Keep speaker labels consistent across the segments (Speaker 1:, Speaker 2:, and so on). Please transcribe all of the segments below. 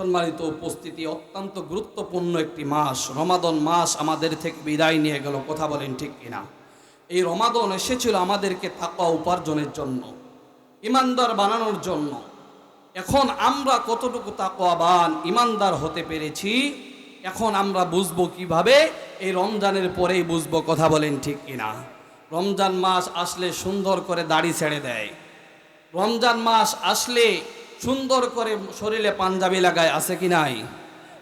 Speaker 1: সম্মানিত উপস্থিতি, অত্যন্ত গুরুত্বপূর্ণ একটি মাস। রমাদন মাস আমাদের থেকে বিদায় নিয়ে গেল, কথা বলেন ঠিক কিনা? এই রমাদন এসেছিল আমাদেরকে তাকা উপার্জনের জন্য, ইমানদার বানানোর জন্য। এখন আমরা কতটুকু তাকওয়াবান, ইমানদার হতে পেরেছি, এখন আমরা বুঝব কীভাবে, এই রমজানের পরেই বুঝব, কথা বলেন ঠিক কিনা? রমজান মাস আসলে সুন্দর করে দাড়ি ছেড়ে দেয়। রমজান মাস আসলে সুন্দর করে শরীরে পাঞ্জাবি লাগায় আছে কি নাই?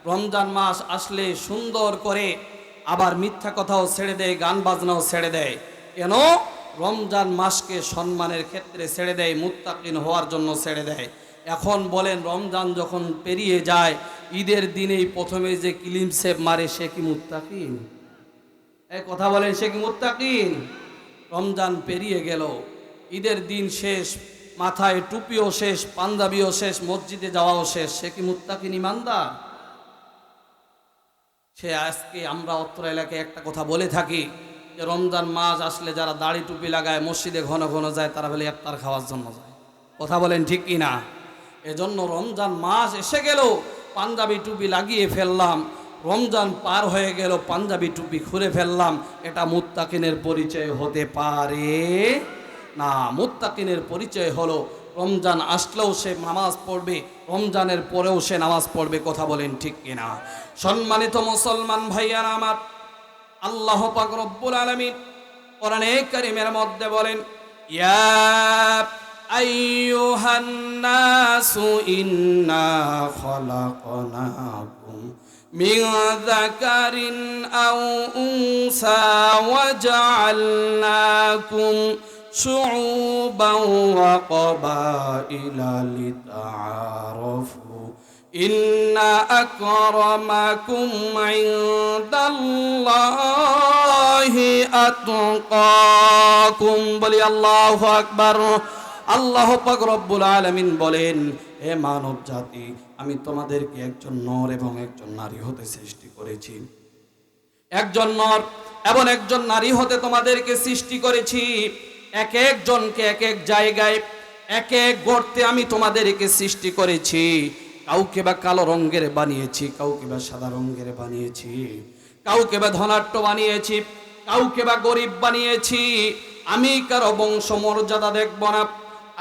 Speaker 1: রমজান মাস আসলে সুন্দর করে আবার মিথ্যা কথাও ছেড়ে দেয়, গান বাজনাও ছেড়ে দেয়। কেন? রমজান মাসকে সম্মানের ক্ষেত্রে ছেড়ে দেয়, মুত্তাকিন হওয়ার জন্য ছেড়ে দেয়। এখন বলেন, রমজান যখন পেরিয়ে যায়, ঈদের দিনেই প্রথমে যে কিলিম সেপ মারে, সে কি মুত্তাকিন? এই কথা বলেন, সে কি মুত্তাকিন? রমজান পেরিয়ে গেল, ঈদের দিন শেষ মাথায় টুপিও শেষ, পাঞ্জাবিও শেষ, মসজিদে যাওয়াও শেষ। সে কি মুত্তাকিন ইমানদার? সে আজকে আমরা অত্র এলাকায় একটা কথা বলে থাকি যে, রমজান মাস আসলে যারা দাড়ি টুপি লাগায়, মসজিদে ঘন ঘন যায়, তারা বলে ইফতার খাওয়ার জন্য যায়। কথা বলেন ঠিক কি না? এজন্য রমজান মাস এসে গেল, পাঞ্জাবি টুপি লাগিয়ে ফেললাম। রমজান পার হয়ে গেল, পাঞ্জাবি টুপি খুলে ফেললাম। এটা মুত্তাকিনের পরিচয় হতে পারে? না, মুত্তাকিনের পরিচয় হলো, রমজান আসলেও সে নামাজ পড়বে, রমজানের পরেও সে নামাজ পড়বে, কথা বলেন ঠিক কিনা। সম্মানিত মুসলমান ভাইয়ারা আমার, আল্লাহ পাক রব্বুল আলামিন কোরআনে কারিমের মধ্যে বলেন, ইয়া আইয়ুহান নাসু ইন্না খলাকনাকুম মিন যাকারিন আও উনসা ওয়াজআলনাকুম شعوبا وقبائل لتعارفوا إن أكرمكم عند الله أتقاكم বলি আল্লাহু আকবার আল্লাহ পাক রব্বুল আলামিন বলেন হে মানব জাতি আমি তোমাদেরকে একজন নর এবং একজন নারী হতে সৃষ্টি করেছি একজন নর এবং একজন নারী হতে তোমাদেরকে সৃষ্টি করেছি এক একজনকে এক এক জায়গায়, এক এক গর্তে আমি তোমাদেরকে সৃষ্টি করেছি। কাউকে বা কালো রঙের বানিয়েছি, কাউকে বা সাদা রঙের বানিয়েছি। কাউকে বা ধনাট্য বানিয়েছি, কাউকে বা গরিব বানিয়েছি। আমি কারও বংশ মর্যাদা দেখব না,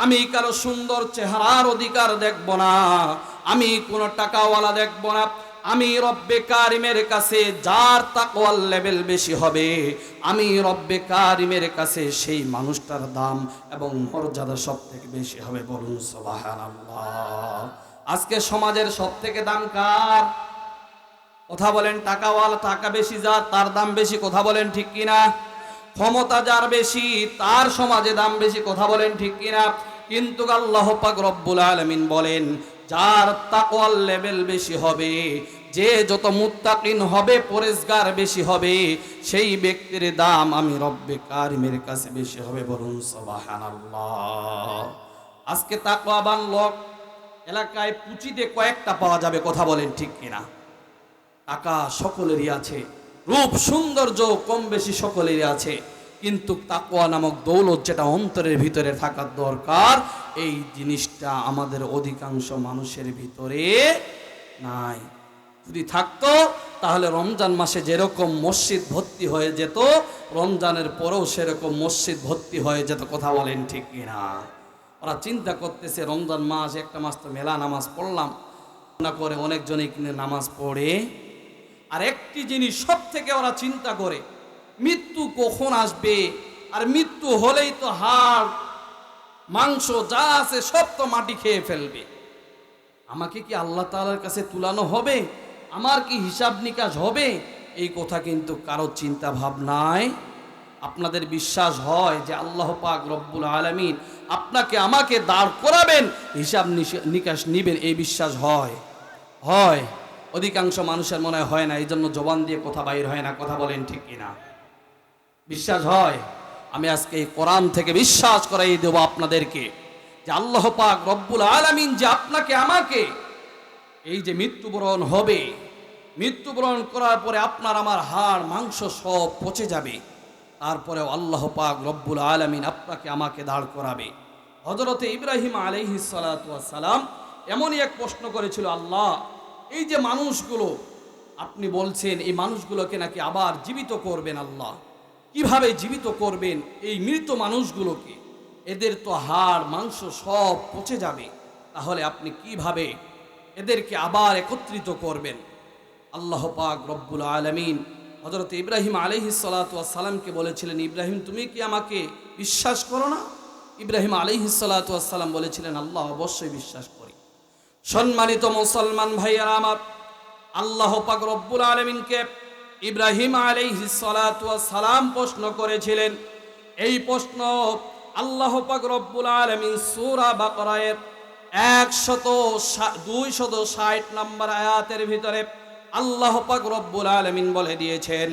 Speaker 1: আমি কারও সুন্দর চেহারার অধিকার দেখব না, আমি কোনো টাকাওয়ালা দেখব না আমি রব্বে কারিমের কাছে যার তাকওয়াল লেভেল বেশি হবে, আমি রব্বে কারিমের কাছে সেই মানুষটার দাম এবং মর্যাদা সব থেকে বেশি হবে। বলুন, সুবহানাল্লাহ। আজকে সমাজের সব থেকে দাম কার? কথা বলেন, টাকাওয়ালা টাকা বেশি যার, তার দাম বেশি, কথা বলেন ঠিক কিনা? ক্ষমতা যার বেশি, তার সমাজে দাম বেশি, কথা বলেন ঠিক কিনা? কিন্তু আল্লাহ পাক রব্বুল আলামিন বলেন যার তাকওয়াল লেভেল বেশি হবে, যে যত মুত্তাকিন হবে পরেজগার বেশি হবে, সেই ব্যক্তির দাম আমি রব্বে কারিমের কাছে বেশি হবে বলুন সুবহানাল্লাহ। আজকে তাকওয়াবান লোক এলাকায় পুঁচিতে কয়েকটা পাওয়া যাবে, কথা বলেন ঠিক কিনা? টাকা সকলেরই আছে, রূপ সৌন্দর্য কম বেশি সকলেরই আছে। কিন্তু তাকোয়া নামক দৌলত যেটা অন্তরের ভিতরে থাকার দরকার, এই জিনিসটা আমাদের অধিকাংশ মানুষের ভিতরে নাই। যদি থাকতো, তাহলে রমজান মাসে যেরকম মসজিদ ভর্তি হয়ে যেত, রমজানের পরেও সেরকম মসজিদ ভর্তি হয়ে যেত, কথা বলেন ঠিক কিনা? ওরা চিন্তা করতেছে, রমজান মাস, একটা মাস তো মেলা নামাজ পড়লাম। না করে অনেকজনই কিনে নামাজ পড়ে। আর একটি জিনিস সব থেকে ওরা চিন্তা করে মৃত্যু কখন আসবে? আর মৃত্যু হলেই তো হাড়, মাংস যা আছে সব তো মাটি খেয়ে ফেলবে। আমাকে কি আল্লাহ তাআলার কাছে তুলানো হবে? আমার কি হিসাব নিকাশ হবে? এই কথা কিন্তু কারও চিন্তা ভাবনায় আপনাদের বিশ্বাস হয় যে আল্লাহ পাক রব্বুল আলামিন আপনাকে আমাকে দাঁড় করাবেন, হিসাব নিকাশ নিবেন, এই বিশ্বাস হয়। হয়। অধিকাংশ মানুষের মনে হয় না এই জন্য জবান দিয়ে কথা বাইর হয় না, কথা বলেন ঠিক কিনা। বিশ্বাস হয়? আমি আজকে এই কোরআন থেকে বিশ্বাস করাই দেব আপনাদেরকে যে আল্লাহ পাক রব্বুল আলামিন যে আপনাকে, আমাকে এই যে মৃত্যুবরণ হবে, মৃত্যুবরণ করার পরে আপনার আমার হাড়, মাংস সব পচে যাবে। তারপরেও আল্লাহ পাক রব্বুল আলামিন আপনাকে, আমাকে দাঁড় করাবে। হজরতে ইব্রাহিম আলাইহিস সালাম এমনই এক প্রশ্ন করেছিল, আল্লাহ, এই যে মানুষগুলো, আপনি বলছেন এই মানুষগুলোকে নাকি আবার জীবিত করবেন আল্লাহ? কীভাবে জীবিত করবেন এই মৃত মানুষগুলোকে? এদের তো হাড়, মাংস সব পচে যাবে। তাহলে আপনি কীভাবে এদেরকে আবার একত্রিত করবেন? আল্লাহ পাক রব্বুল আলমিন হজরত ইব্রাহিম আলহি সালাতামকে বলেছিলেন, ইব্রাহিম, তুমি কি আমাকে বিশ্বাস করো না? ইব্রাহিম আলহি সালাতাম বলেছিলেন, আল্লাহ অবশ্যই বিশ্বাস করি। সম্মানিত মুসলমান ভাইয়ারা আমার, আল্লাহ পাক রব্বুল আলমিনকে ইব্রাহিম সালাম প্রশ্ন করেছিলেন, এই প্রশ্ন আল্লাহ রব্বুল আলমিন সুরা বাকরায়ের একশত দুই শত ষাট নম্বর আয়াতের ভিতরে আল্লাহ পাক রব্বুল আলামিন বলে দিয়েছেন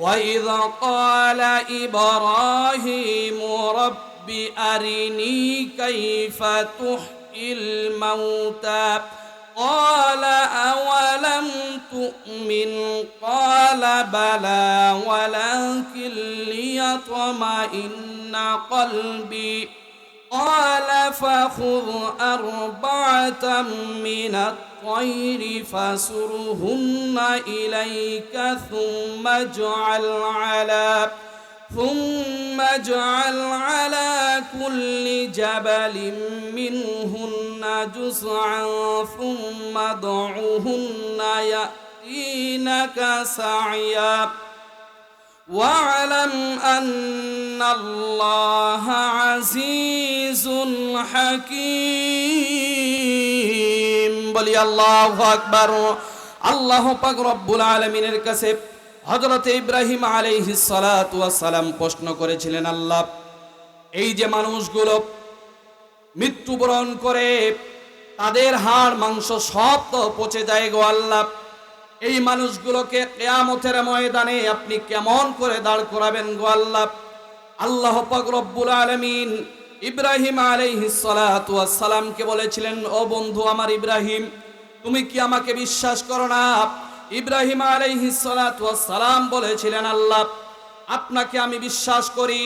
Speaker 1: ওয়াইযা ক্বালা ইব্রাহিম রাব্বি আরিনি কাইফা তুহইল মাউতা। قال أولم تؤمن؟ قال بلى ولكن ليطمئن قلبي. قال فخذ أربعة من الطير فسرهن إليك ثم اجعل على ثم اجعل على كل جبل منهن جزعا ثم ادعهن يأتينك سعيا واعلم أن الله عزيز حكيم بلي الله أكبر الله أكبر رب العالمين الكسب হজরত ইব্রাহিম সালাম প্রশ্ন করেছিলেন, আল্লাহ, এই যে মানুষগুলো মৃত্যুবরণ করে, তাদের হাড়, মাংস সব তো পচে যায় গো আল্লাহ, এই মানুষগুলোকে কেয়ামতের ময়দানে আপনি কেমন করে দাঁড় করাবেন গো আল্লাহ? আল্লাহ রব্বুল আলামিন ইব্রাহিম সালামকে বলেছিলেন, ও বন্ধু আমার ইব্রাহিম, তুমি কি আমাকে বিশ্বাস করো না? ইব্রাহিম সালাম বলেছিলেন, আল্লাহ, আপনাকে আমি বিশ্বাস করি,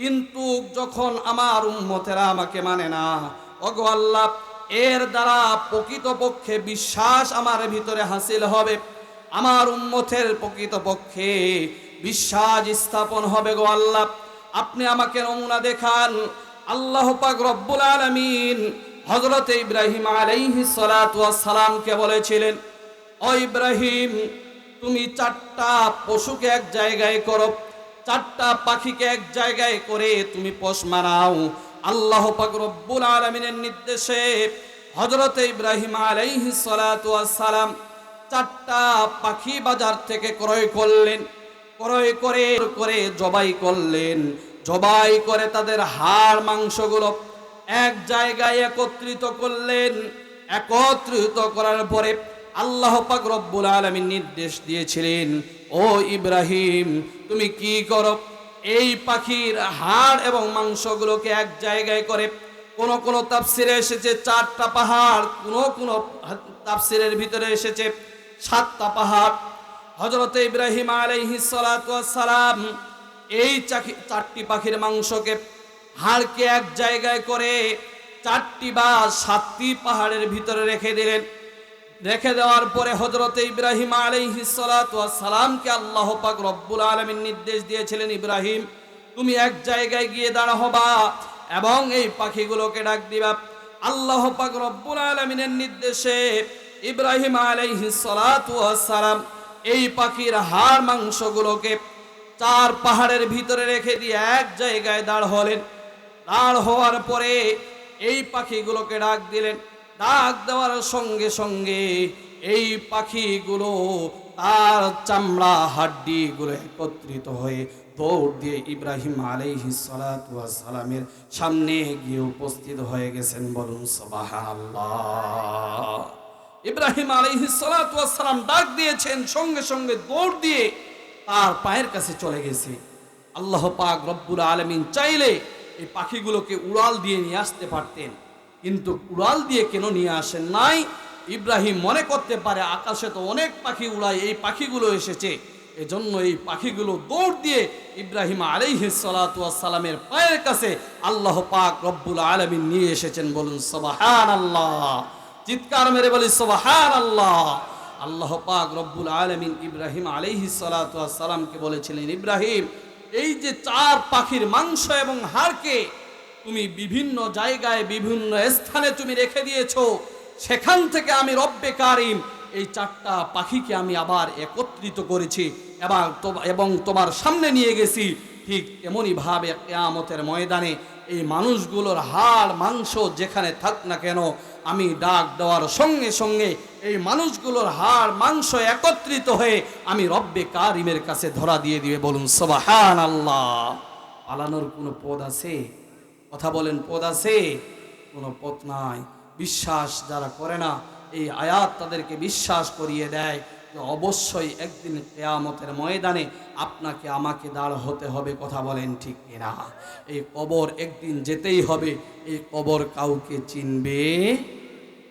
Speaker 1: কিন্তু যখন আমার উম্মতেরা আমাকে মানে না, ওগো আল্লাহ, এর দ্বারা প্রকৃতপক্ষে বিশ্বাস আমার ভিতরে হাসিল হবে, আমার উম্মতের প্রকৃতপক্ষে বিশ্বাস স্থাপন হবে গো আল্লাহ। আপনি আমাকে নমুনা দেখান, আল্লাহ পাক রব্বুল আলামিন হযরত ইব্রাহিম আলাইহিস সালাতু ওয়াস সালামকে বলেছিলেন ও ইব্রাহিম, তুমি চারটা পশুকে এক জায়গায় করো, চারটা পাখিকে এক জায়গায় করে তুমি পোষ মানাও। আল্লাহ রব্বুল আলামিনের নির্দেশে হযরত ইব্রাহিম ওয়াস সালাম চারটা পাখি বাজার থেকে ক্রয় করলেন, ক্রয় করে করে জবাই করলেন। জবাই করে তাদের হাড়, মাংসগুলো এক জায়গায় একত্রিত করলেন। একত্রিত করার পরে আল্লাহ পাক রব্বুল আলামিন নির্দেশ দিয়েছিলেন, ও ইব্রাহিম, তুমি কি করো? এই পাখির হাড় এবং মাংসগুলোকে এক জায়গায় করে কোন কোন তাফসিরে এসেছে, চারটা পাহাড়, কোন কোন তাফসিরের ভিতরে এসেছে, সাতটা পাহাড়। হজরত ইব্রাহিম সালাম এই চারটি পাখির মাংসকে হাড়কে এক জায়গায় করে চারটি বা সাতটি পাহাড়ের ভিতরে রেখে দিলেন। রেখে দেওয়ার পরে হজরত ইব্রাহিম সালামকে আল্লাহ পাক রব্বুল আলামিন নির্দেশ দিয়েছিলেন, ইব্রাহিম, তুমি এক জায়গায় গিয়ে দাঁড়া হবা এবং এই পাখিগুলোকে ডাক দিবা। আল্লাহ পাক রব্বুল আলমিনের নির্দেশে ইব্রাহিম সালাম এই পাখির হাড় মাংসগুলোকে চার পাহাড়ের ভিতরে রেখে দিয়ে এক জায়গায় দাঁড় হলেন। দাঁড় হওয়ার পরে এই পাখিগুলোকে ডাক দিলেন। ডাক দেওয়ার সঙ্গে সঙ্গে এই পাখিগুলো তার চামড়া হাড্ডিগুলো একত্রিত হয়ে দৌড় দিয়ে ইব্রাহিম আলাইহি সালামের সামনে গিয়ে উপস্থিত হয়ে গেছেন বলুন, সুবহানাল্লাহ। ইব্রাহিম আলাইহি সালাম ডাক দিয়েছেন, সঙ্গে সঙ্গে দৌড় দিয়ে তার পায়ের কাছে চলে গেছে। আল্লাহ পাক রব্বুল আলমিন চাইলে এই পাখিগুলোকে উড়াল দিয়ে নিয়ে আসতে পারতেন। কিন্তু উড়াল দিয়ে কেন নিয়ে আসেন নাই? ইব্রাহিম মনে করতে পারে, আকাশে তো অনেক পাখি উড়ায়, এই পাখিগুলো এসেছে। এজন্য এই পাখিগুলো দৌড় দিয়ে ইব্রাহিম আলাইহিসালামের পায়ের কাছে আল্লাহ পাক রব্বুল আলমিন নিয়ে এসেছেন বলুন সবাহান আল্লাহ চিৎকার মেরে বলি সোবাহান আল্লাহ আল্লাহ পাক রব্বুল আলমিন ইব্রাহিম আলাইহি সালামকে বলেছিলেন, ইব্রাহিম, এই যে চার পাখির মাংস এবং হাড়কে তুমি বিভিন্ন জায়গায়, বিভিন্ন স্থানে তুমি রেখে দিয়েছ। সেখান থেকে আমি রব্বে কারিম এই চারটা পাখিকে আমি আবার একত্রিত করেছি এবং এবং তোমার সামনে নিয়ে গেছি। ঠিক তেমনই ভাবে কেয়ামতের ময়দানে এই মানুষগুলোর হাড়, মাংস যেখানে থাক না কেন, আমি ডাক দেওয়ার সঙ্গে সঙ্গে এই মানুষগুলোর হাড়, মাংস একত্রিত হয়ে আমি রব্বে কারিমের কাছে ধরা দিয়ে দিবে বলুন সবাহান আল্লাহ পালানোর কোনো পদ আছে? কথা বলেন, পদ আছে? কোনো পথ নাই। বিশ্বাস যারা করে না, এই আয়াত তাদেরকে বিশ্বাস করিয়ে দেয় যে অবশ্যই একদিন কেয়ামতের ময়দানে আপনাকে আমাকে দাঁড় হতে হবে। কথা বলেন, ঠিক কিনা এই কবর একদিন যেতেই হবে। এই কবর কাউকে চিনবে?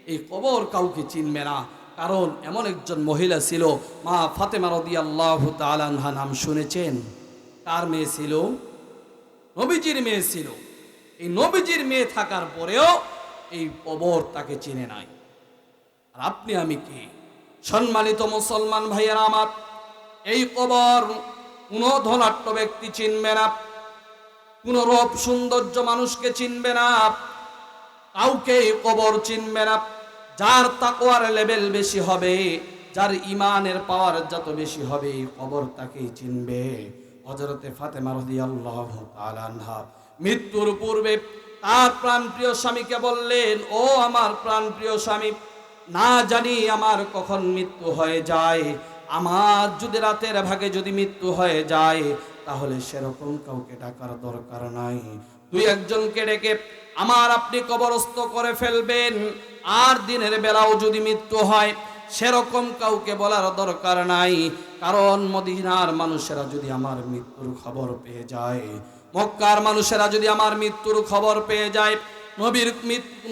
Speaker 1: এই কবর কাউকে চিনবে না। কারণ এমন একজন মহিলা ছিল, মা ফাতেমা রদি আল্লাহ তালানহা নাম শুনেছেন? কার মেয়ে ছিল? নবীজির মেয়ে ছিল। এই নবীজির মেয়ে থাকার পরেও এই কবর তাকে চিনে নাই। আর আপনি, আমি কি? সম্মানিত মুসলমান ভাইয়েরা আমার, এই কবর কোনো ধনাট্য ব্যক্তি চিনবে না, কোন রূপ সৌন্দর্য মানুষকে চিনবে না, কাউকে কবর চিনবে না, যার তাকওয়ার লেভেল বেশি হবে, যার ইমানের পাওয়ার যত বেশি হবে, এই কবর তাকেই চিনবে। হজরতে ফাতেমা রাদিয়াল্লাহু তাআলা আনহা। মৃত্যুর পূর্বে তার প্রাণপ্রিয় স্বামীকে বললেন, ও আমার প্রাণপ্রিয় স্বামী, না জানি আমার কখন মৃত্যু হয়ে যায়। আমার যদি রাতের ভাগে যদি মৃত্যু হয়ে যায়, তাহলে সেরকম কাউকে ডাকার দরকার নাই। দুই একজনকে ডেকে আমার আপনি কবরস্থ করে ফেলবেন। আর দিনের বেলাও যদি মৃত্যু হয়, সেরকম কাউকে বলার দরকার নাই। কারণ মদিনার মানুষেরা যদি আমার মৃত্যুর খবর পেয়ে যায় মক্কার মানুষেরা যদি আমার মৃত্যুর খবর পেয়ে যায়, নবীর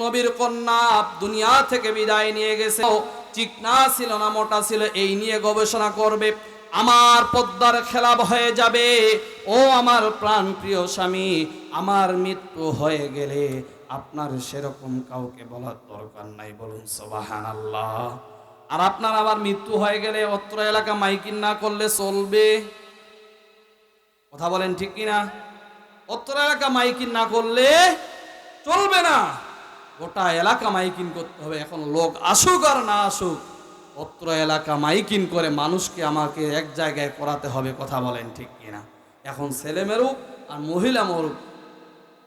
Speaker 1: নবীর কন্যা দুনিয়া থেকে বিদায় নিয়ে গেছে। চিকনা ছিল না, মোটা ছিল, এই নিয়ে গবেষণা করবে। আমার পদ্মার খেলাপ হয়ে যাবে। ও আমার প্রাণ প্রিয় স্বামী, আমার মৃত্যু হয়ে গেলে আপনার সেরকম কাউকে বলার দরকার নাই, বলুন সবাহান আল্লাহ আর আপনার আবার মৃত্যু হয়ে গেলে অত্র এলাকা মাইকিন না করলে চলবে। কথা বলেন ঠিক কিনা? অত্র এলাকা মাইকিং না করলে চলবে না। গোটা এলাকা মাইকিং করতে হবে। এখন লোক আসুক আর না আসুক, অত্র এলাকা মাইকিং করে মানুষকে আমাকে এক জায়গায় করাতে হবে, কথা বলেন ঠিক কিনা। এখন ছেলে মেরুক আর মহিলা মরুক,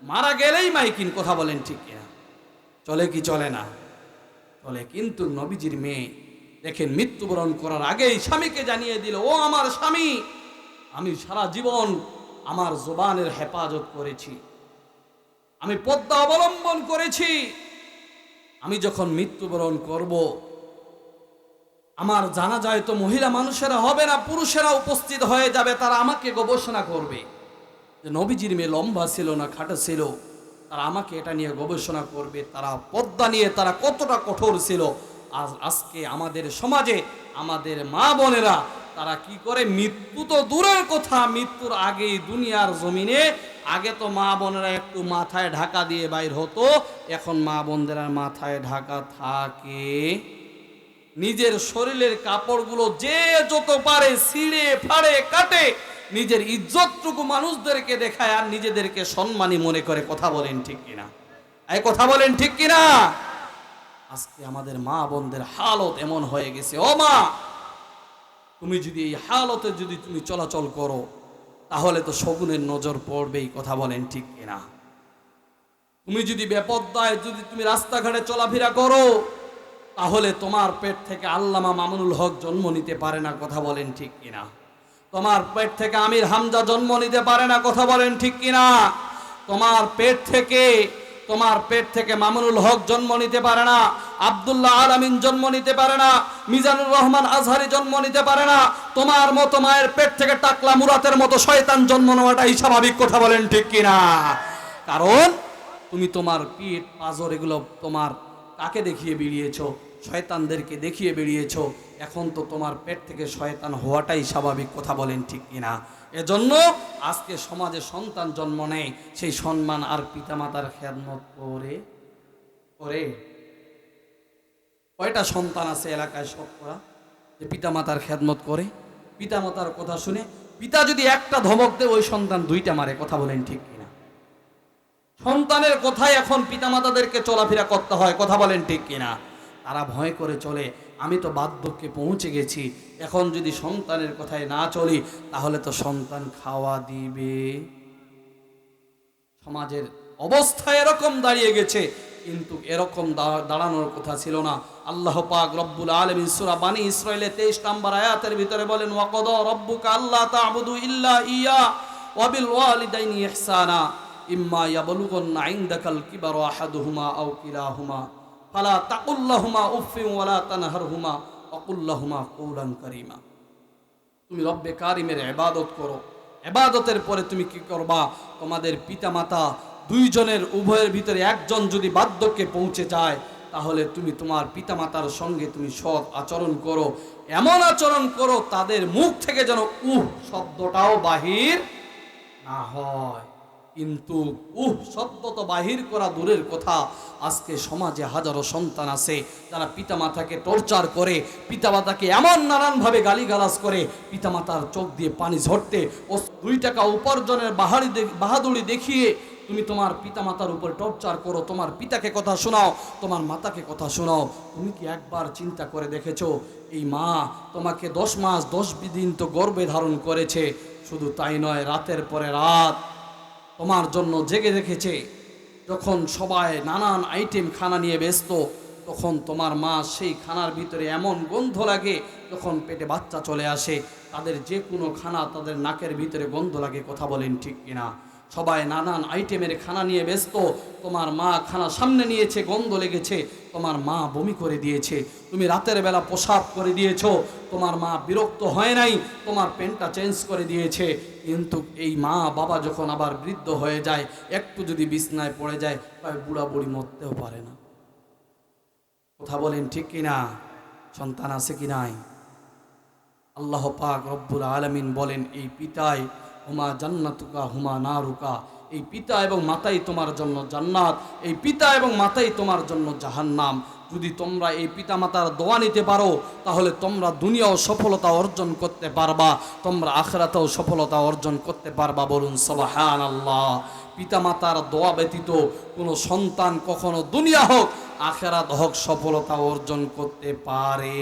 Speaker 1: মারা গেলেই মাইকিং কথা বলেন ঠিক কিনা। চলে কি চলে না? চলে কিন্তু নবীজির মেয়ে দেখেন মৃত্যুবরণ করার আগেই স্বামীকে জানিয়ে দিল, ও আমার স্বামী, আমি সারা জীবন আমার জোবানের হেফাজত করেছি। আমি পদ্মা অবলম্বন করেছি। আমি যখন মৃত্যুবরণ করব, আমার জানা যায় তো মহিলা মানুষেরা হবে না, পুরুষেরা উপস্থিত হয়ে যাবে, তারা আমাকে গবেষণা করবে। যে নবীজির মেয়ে লম্বা ছিল না, খাটো ছিল, তারা আমাকে এটা নিয়ে গবেষণা করবে, তারা পদ্মা নিয়ে তারা কতটা কঠোর ছিল। আজ আজকে আমাদের সমাজে, আমাদের মা বোনেরা তারা কি করে? মৃত্যু তো দূরের কথা, মৃত্যুর আগেই দুনিয়ার জমিনে। আগে তো মা বোনেরা একটু মাথায় ঢাকা দিয়ে বাইর হতো, এখন মা বোনদের মাথায় ঢাকা থাকে। নিজের শরীরের কাপড়গুলো যে যত পারে ছিঁড়ে, ফাড়ে, কাটে, নিজের ইজ্জতটুকু মানুষদেরকে দেখায় আর নিজেদেরকে সম্মানী মনে করে কথা বলেন ঠিক কিনা? এই কথা বলেন ঠিক কিনা? আজকে আমাদের মা বোনদের হালত এমন হয়ে গেছে। ও মা তুমি যদি এই হালতে যদি তুমি চলাচল করো, তাহলে তো শগুনের নজর পড়বেই কথা বলেন ঠিক কিনা? তুমি যদি বেপদ্দায় যদি তুমি রাস্তাঘাটে চলাফেরা করো, তাহলে তোমার পেট থেকে আল্লামা মামুনুল হক জন্ম নিতে পারে না, কথা বলেন ঠিক কিনা? তোমার পেট থেকে আমির হামজা জন্ম নিতে পারে না, কথা বলেন ঠিক কিনা? তোমার পেট থেকে তোমার পেট থেকে মামুনুল হক জন্ম নিতে পারে না, আব্দুল্লাহ আলামিন জন্ম নিতে পারে না, মিজানুর রহমান আজহারি জন্ম নিতে পারে না, তোমার মতো মায়ের পেট থেকে টাকলা মুরাতের মতো শয়তান জন্ম নেওয়াটাই স্বাভাবিক কথা বলেন ঠিক কিনা? কারণ তুমি তোমার পিঠ, পাজর এগুলো তোমার কাকে দেখিয়ে বেরিয়েছো শয়তানদেরকে দেখিয়ে বেরিয়েছ এখন তো তোমার পেট থেকে শয়তান হওয়াটাই স্বাভাবিক কথা বলেন ঠিক কিনা? এজন্য আজকে সমাজে সন্তান জন্ম নেয় সেই সম্মান আর পিতামাতার খেদমত করে করে। কয়টা সন্তান আছে এলাকায় শতকরা যে পিতামাতার খেদমত করে। পিতামাতার কথা শুনে, পিতা যদি একটা ধমক দেয়, ওই সন্তান দুইটা মারে, কথা বলেন ঠিক কিনা? সন্তানের কথায় এখন পিতামাতাদেরকে চলাফেরা করতে হয়, কথা বলেন ঠিক কিনা? তারা ভয় করে চলে আমি তো বার্ধক্যে পৌঁছে গেছি। এখন যদি সন্তানের কথায় না চলি, তাহলে তো সন্তান খাওয়া দিবে। সমাজের অবস্থা এরকম দাঁড়িয়ে গেছে, কিন্তু এরকম দাঁড়ানোর কথা ছিল না। আল্লাহ পাক রব্বুল আলমিন সুরা বানি ইসরায়েলের তেইশ নাম্বার আয়াতের ভিতরে বলেন, ওয়াকদ রব্বুকা আল্লাহ ইল্লা ইয়া ওয়াবিল ওয়ালিদাইনি ইহসানা, ইম্মা ইয়াবলুগুন্না ইনদাকাল কিবারু আহাদুহুমা আও কিলাহুমা। ফালা তাকুল্লাহুমা উফফিন ওয়ালা তানহারহুমা ওয়াকুল্লাহুমা কওলান কারীমা। তুমি রব্বে কারিমের এবাদত করো। এবাদতের পরে তুমি কি করবা? তোমাদের পিতামাতা দুইজনের উভয়ের ভিতরে একজন যদি বার্ধক্যে পৌঁছে যায়, তাহলে তুমি তোমার পিতামাতার সঙ্গে তুমি সৎ আচরণ করো। এমন আচরণ করো, তাদের মুখ থেকে যেন উহ শব্দটাও বাহির না হয়। কিন্তু উহ শব্দ তো বাহির করা দূরের কথা। আজকে সমাজে হাজারো সন্তান আছে, যারা পিতামাতাকে টর্চার করে, পিতামাতাকে এমন নানানভাবে গালিগালাজ করে, পিতামাতার চোখ দিয়ে পানি ঝরতে ও দুই টাকা উপার্জনের বাহারি বাহাদুরি দেখিয়ে তুমি তোমার পিতামাতার উপর টর্চার করো, তোমার পিতাকে কথা শোনাও, তোমার মাতাকে কথা শোনাও। তুমি কি একবার চিন্তা করে দেখেছ, এই মা তোমাকে দশ মাস, দশ দিন তো গর্বে ধারণ করেছে, শুধু তাই নয়, রাতের পরে রাত তোমার জন্য জেগে রেখেছে। যখন সবাই নানান আইটেম খানা নিয়ে ব্যস্ত, তখন তোমার মা সেই খানার ভিতরে এমন গন্ধ লাগে, যখন পেটে বাচ্চা চলে আসে। তাদের যে কোনো খানা তাদের নাকের ভিতরে গন্ধ লাগে, কথা বলেন ঠিক কিনা? সবাই নানান আইটেমের খানা নিয়ে ব্যস্ত। তোমার মা খানা সামনে নিয়েছে, গন্ধ লেগেছে। তোমার মা বমি করে দিয়েছে। তুমি রাতের বেলা পোশাক করে দিয়েছ। তোমার মা বিরক্ত হয় নাই। তোমার পেনটা চেঞ্জ করে দিয়েছে। কিন্তু এই মা বাবা যখন আবার বৃদ্ধ হয়ে যায়, একটু যদি বিছনায় পড়ে যায়, তাই বুড়া বুড়ি মরতেও পারে না। কথা বলেন ঠিক কিনা? সন্তান আছে কি নাই? আল্লাহ পাক রব্বুল আলমিন বলেন, এই পিতাই হুমা জান্নাতুকা, হুমা নারুকা। এই পিতা এবং মাতাই তোমার জন্য জান্নাত, এই পিতা এবং মাতাই তোমার জন্য জাহান্নাম। যদি তোমরা এই পিতা মাতার দোয়া নিতে পারো, তাহলে তোমরা দুনিয়াও সফলতা অর্জন করতে পারবা, তোমরা আখরাতেও সফলতা অর্জন করতে পারবা বলুন সবাহান আল্লাহ পিতা মাতার দোয়া ব্যতীত কোনো সন্তান কখনো দুনিয়া হোক, আখেরাত হোক সফলতা অর্জন করতে পারে।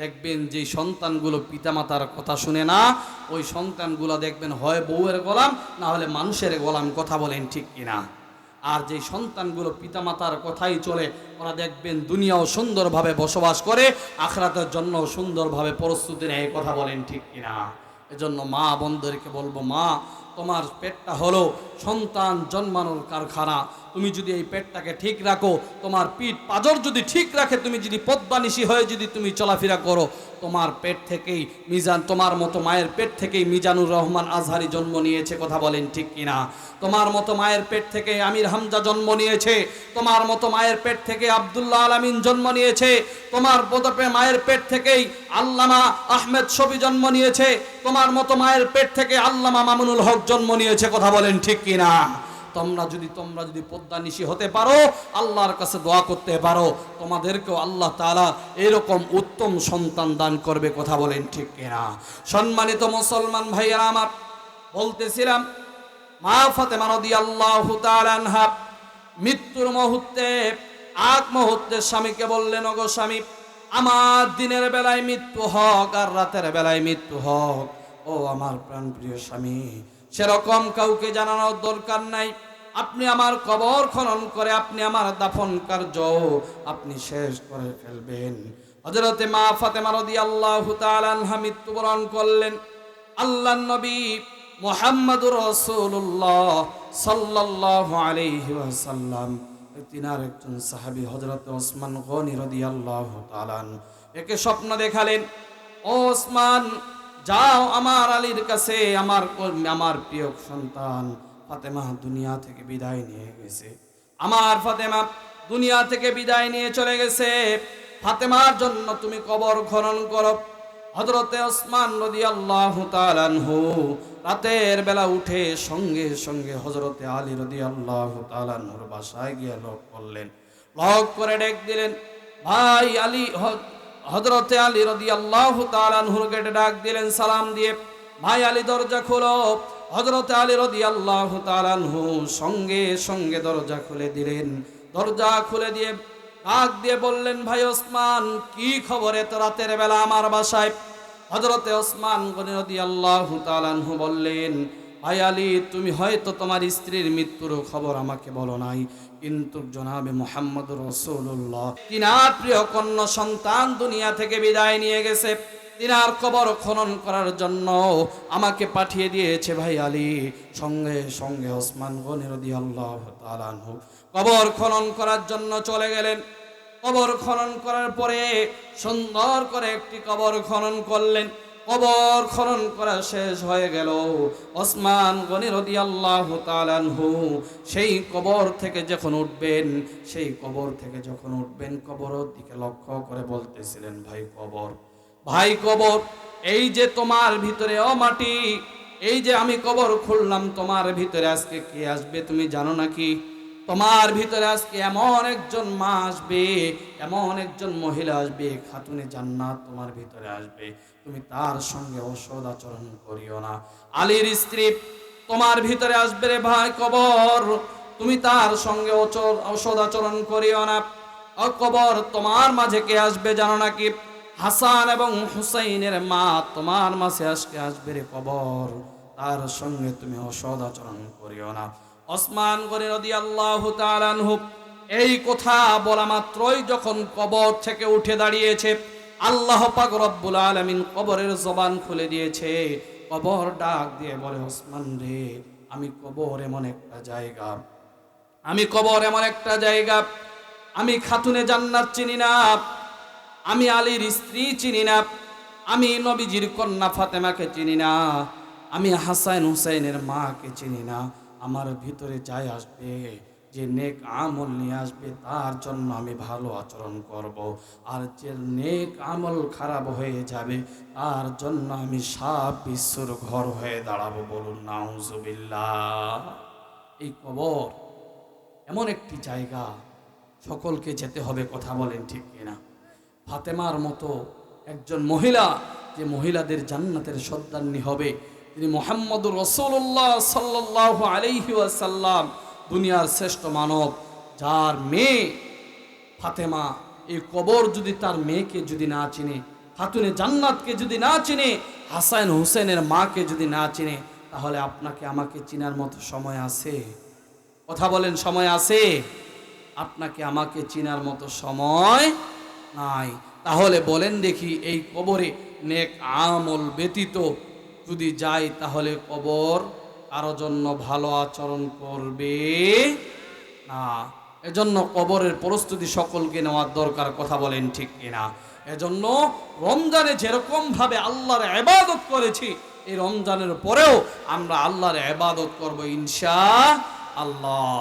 Speaker 1: দেখবেন যে সন্তানগুলো পিতামাতার কথা শুনে না, ওই সন্তানগুলো দেখবেন হয় বউয়ের গোলাম, না হলে মানুষের গোলাম কথা বলেন ঠিক কিনা। আর যে সন্তানগুলো পিতামাতার কথাই চলে, ওরা দেখবেন দুনিয়াও সুন্দরভাবে বসবাস করে, আখরাতের জন্য সুন্দরভাবে প্রস্তুতি নেয় কথা বলেন ঠিক কিনা। এজন্য মা বন্ধুদেরকে বলব, মা তোমার পেটটা হলো সন্তান জন্মানোর কারখানা। তুমি যদি এই পেটটাকে ঠিক রাখো, তোমার পিঠ পাজর যদি ঠিক রাখে, তুমি যদি পদ্মানিশি হয়ে যদি তুমি চলাফেরা করো, তোমার পেট থেকেই মিজান, তোমার মতো মায়ের পেট থেকেই মিজানুর রহমান আজহারি জন্ম নিয়েছে, কথা বলেন ঠিক কিনা? তোমার মতো মায়ের পেট থেকে আমির হামজা জন্ম নিয়েছে, তোমার মতো মায়ের পেট থেকে আব্দুল্লাহ আলামিন জন্ম নিয়েছে, তোমার পদপে মায়ের পেট থেকেই আল্লামা আহমেদ ছবি জন্ম নিয়েছে, তোমার মতো মায়ের পেট থেকে আল্লামা মামুনুল হক জন্ম নিয়েছে, কথা বলেন ঠিক কিনা? তোমরা যদি তোমরা যদি পদ্মানিশি হতে পারো, আল্লাহর কাছে দোয়া করতে পারো, তোমাদেরকেও আল্লাহ তাআলা এরকম উত্তম সন্তান দান করবে, কথা বলেন ঠিক কিনা? সম্মানিত মুসলমান ভাইয়েরা আমার, বলতেছিলাম, মা ফাতেমা রাদিয়াল্লাহু তাআলা আনহা মৃত্যুর মুহূর্তে, আগ মুহূর্তে স্বামীকে বললেন, ওগো স্বামী, আমার দিনের বেলায় মৃত্যু হোক আর রাতের বেলায় মৃত্যু হোক। ও আমার প্রাণপ্রিয় স্বামী সেরকম কাউকে জানানোর দরকার নাই। আপনি আমার কবর খনন করে আপনি আমার দাফন কার্য আপনি শেষ করে ফেলবেন। হজরতে মা ফাতেমা রাদিয়াল্লাহু তাআলা আনহা মৃত্যুবরণ করলেন। আল্লাহ নবী মোহাম্মদুর রসুল্লাহ সাল্লাহ আলাইহি ওয়াসাল্লাম। তিনার একজন সাহাবী হযরত ওসমান গনি রাদিয়াল্লাহু তাআলা আনহু। একে স্বপ্ন দেখালেন, ও ওসমান যাও আমার আলীর কাছে, আমার আমার প্রিয় সন্তান। ফাতেমা দুনিয়া থেকে বিদায় নিয়ে গেছে। আমার ফাতেমা দুনিয়া থেকে বিদায় নিয়ে চলে গেছে। ফাতেমার জন্য তুমি কবর খনন করো। হজরতে ওসমান নদী আল্লাহ তালানহু রাতের বেলা উঠে সঙ্গে সঙ্গে হজরতে আলী রদি আল্লাহ তালানহুর বাসায় গিয়ে লক করলেন। লক করে ডেক দিলেন, ভাই আলী হজরতে আলী রদি আল্লাহ তালানহুর গেটে ডাক দিলেন, সালাম দিয়ে, ভাই আলী, দরজা খোলো। হজরতে আলী রদি আল্লাহ তালানহু সঙ্গে সঙ্গে দরজা খুলে দিলেন। দরজা খুলে দিয়ে ডাক দিয়ে বললেন, ভাই ওসমান, কি খবর এত রাতের বেলা আমার বাসায়? হজরতে ওসমান গনি রদি আল্লাহ তালানহু বললেন, ভাই আলী, তুমি হয়তো তোমার স্ত্রীর মৃত্যুর খবর আমাকে বলো নাই। কিন্তু জনাবে মোহাম্মদ রসুল্লাহ তিনার প্রিয় কন্যা সন্তান দুনিয়া থেকে বিদায় নিয়ে গেছে। তিনার কবর খনন করার জন্য আমাকে পাঠিয়ে দিয়েছে ভাই আলী। সঙ্গে সঙ্গে ওসমান গনিরদি আল্লাহ তালানহু কবর খনন করার জন্য চলে গেলেন। কবর খনন করার পরে সুন্দর করে একটি কবর খনন করলেন। কবর খনন করা শেষ হয়ে গেল। ওসমান গনি রদি আল্লাহ তালানহু সেই কবর থেকে যখন উঠবেন, সেই কবর থেকে যখন উঠবেন, কবরের দিকে লক্ষ্য করে বলতেছিলেন, ভাই কবর ভাই কবর, এই যে তোমার ভিতরে ও মাটি, এই যে আমি কবর খুললাম, তোমার ভিতরে আজকে কে আসবে তুমি জানো নাকি? তোমার ভিতরে আজকে এমন একজন মা আসবে, এমন একজন মহিলা আসবে, খাতুনে জান্নাত তোমার ভিতরে আসবে। তুমি তার সঙ্গে ঔষধ আচরণ করিও না। আলীর স্ত্রী তোমার ভিতরে আসবে রে ভাই কবর। তুমি তার সঙ্গে ঔষধ আচরণ করিও না। কবর তোমার মাঝে কে আসবে জানো নাকি হাসান এবং হুসাইনের মা তোমার মাঝে আজকে আসবে রে কবর। তার সঙ্গে তুমি অসদ আচরণ করিও না। ওসমান গনি রদি আল্লাহ তালানহু এই কথা বলা মাত্রই যখন কবর থেকে উঠে দাঁড়িয়েছে, আল্লাহ পাক রব্বুল আলামিন কবরের জবান খুলে দিয়েছে। কবর ডাক দিয়ে বলে, ওসমান রে, আমি কবর এমন একটা জায়গা। আমি কবর এমন একটা জায়গা। আমি খাতুনে জান্নাত চিনি না। আমি আলীর স্ত্রী চিনি না। আমি নবীজির কন্যা ফাতেমাকে চিনি না। আমি হাসান হুসাইনের মাকে চিনি না। আমার ভিতরে যাই আসবে যে নেক আমল নিয়ে আসবে, তার জন্য আমি ভালো আচরণ করব। আর যে নেক আমল খারাপ হয়ে যাবে, তার জন্য আমি সাপ বিশ্বর ঘর হয়ে দাঁড়াবো বলুন, নাউজুবিল্লাহ। এই কবর এমন একটি জায়গা, সকলকে যেতে হবে কথা বলেন ঠিক কিনা। ফাতেমার মতো একজন মহিলা, যে মহিলাদের জান্নাতের সর্দান্নি হবে তিনি মোহাম্মদুর রসুল্লাহ সাল্লাহ আলাইহি ওয়াসাল্লাম, দুনিয়ার শ্রেষ্ঠ মানব। যার মেয়ে ফাতেমা, এই কবর যদি তার মেয়েকে যদি না চিনে, খাতুনে জান্নাতকে যদি না চিনে, হাসান হুসেনের মাকে যদি না চিনে, তাহলে আপনাকে আমাকে চিনার মতো সময় আছে। কথা বলেন, সময় আছে? আপনাকে আমাকে চিনার মতো সময় নাই। তাহলে বলেন দেখি এই কবরে নেক আমল ব্যতীত যদি যাই তাহলে কবর কারও জন্য ভালো আচরণ করবে না। এজন্য কবরের প্রস্তুতি সকলকে নেওয়ার দরকার, কথা বলেন ঠিক কিনা। এজন্য রমজানে যেরকম ভাবে আল্লাহর এবাদত করেছি, এই রমজানের পরেও আমরা আল্লাহর এবাদত করব ইনশা আল্লাহ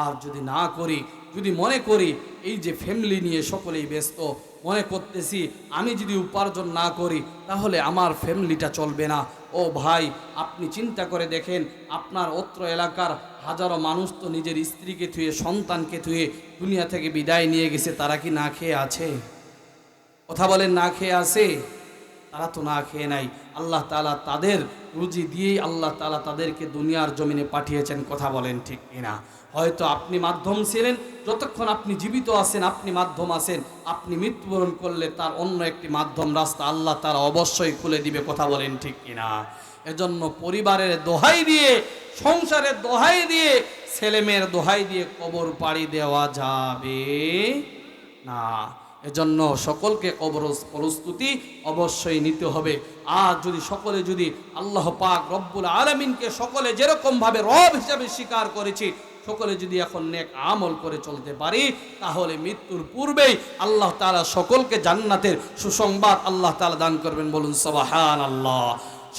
Speaker 1: আর যদি না করি, যদি মনে করি এই যে ফ্যামিলি নিয়ে সকলেই ব্যস্ত, মনে করতেছি আমি যদি উপার্জন না করি, তাহলে আমার ফ্যামিলিটা চলবে না। ও ভাই, আপনি চিন্তা করে দেখেন, আপনার অত্র এলাকার হাজারো মানুষ তো নিজের স্ত্রীকে থুয়ে, সন্তানকে থুয়ে দুনিয়া থেকে বিদায় নিয়ে গেছে, তারা কি না খেয়ে আছে? কথা বলেন, না খেয়ে আছে? তারা তো না খেয়ে নাই। আল্লাহ তালা তাদের রুজি দিয়েই আল্লাহ তালা তাদেরকে দুনিয়ার জমিনে পাঠিয়েছেন, কথা বলেন ঠিক কিনা? হয়তো আপনি মাধ্যম ছিলেন, যতক্ষণ আপনি জীবিত আছেন, আপনি মাধ্যম আছেন, আপনি মৃত্যুবরণ করলে তার অন্য একটি মাধ্যম রাস্তা আল্লাহ তারা অবশ্যই খুলে দিবে, কথা বলেন ঠিক কিনা? এজন্য পরিবারের দোহাই দিয়ে, সংসারের দোহাই দিয়ে, ছেলেমেয়ের দোহাই দিয়ে কবর পাড়ি দেওয়া যাবে না। এজন্য সকলকে কবর প্রস্তুতি অবশ্যই নিতে হবে। আর যদি সকলে যদি আল্লাহ পাক রব্বুল আলমিনকে সকলে যেরকম ভাবে রব হিসাবে স্বীকার করেছি সকলে যদি এখন নেক আমল করে চলতে পারি তাহলে মৃত্যুর পূর্বেই আল্লাহ তাআলা সকলকে জান্নাতের সুসংবাদ আল্লাহ তাআলা দান করবেন বলুন সবাহান আল্লাহ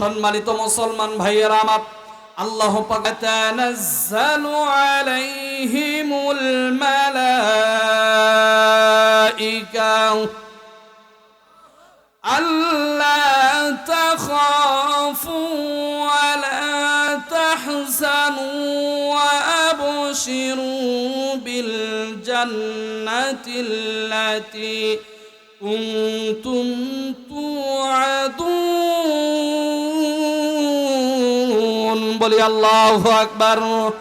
Speaker 1: সম্মানিত মুসলমান ভাইয়েরা আমার আল্লাহ পাক তানাজ্জালু আলাইহিমুল মালাইকা ألا تخافوا ولا تحزنوا وَأَبْشِرُوا بِالْجَنَّةِ الَّتِي كُنْتُمْ تُوعَدُونَ بلي الله أكبر